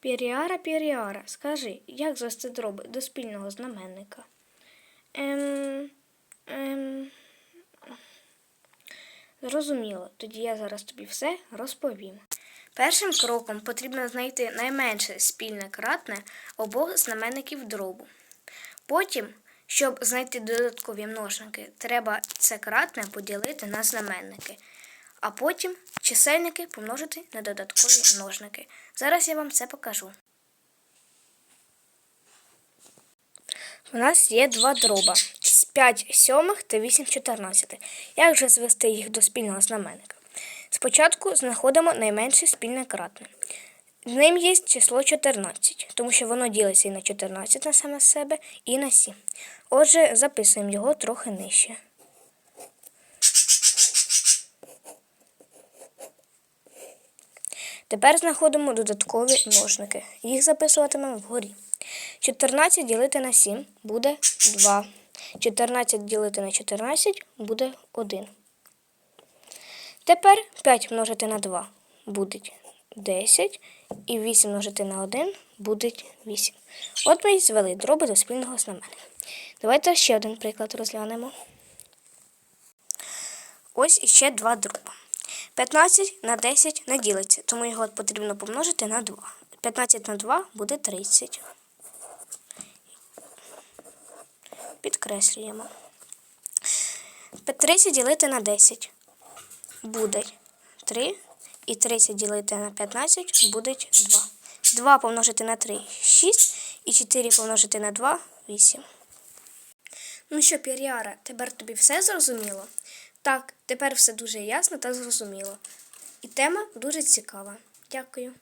Піріара, Піріара, скажи, як звести дроби до спільного знаменника? Ем, ем, зрозуміло, тоді я зараз тобі все розповім. Першим кроком потрібно знайти найменше спільне кратне обох знаменників дробу. Потім, щоб знайти додаткові множники, треба це кратне поділити на знаменники, а потім чисельники помножити на додаткові множники. Зараз я вам це покажу. У нас є два дроба 5 сьомих та 8 чотирнадцятих. Як же звести їх до спільного знаменника? Спочатку знаходимо найменше спільне кратне. З ним є число 14, тому що воно ділиться і на 14 на саме себе, і на 7. Отже, записуємо його трохи нижче. Тепер знаходимо додаткові множники. Їх записуватимемо вгорі. 14 ділити на 7 буде 2. 14 ділити на 14 буде 1. Тепер 5 множити на 2 буде 10. І 8 множити на 1 буде 8. От ми і звели дроби до спільного знаменника. Давайте ще один приклад розглянемо. Ось іще два дроба. 15 на 10 не ділиться, тому його потрібно помножити на 2. 15 на 2 буде 30. Підкреслюємо. 30 ділити на 10 буде 3. І 30 ділити на 15 буде 2. 2 помножити на 3 6. І 4 помножити на 2 8. Ну що, Пір'яра, тепер тобі все зрозуміло? Так, тепер все дуже ясно та зрозуміло. І тема дуже цікава. Дякую.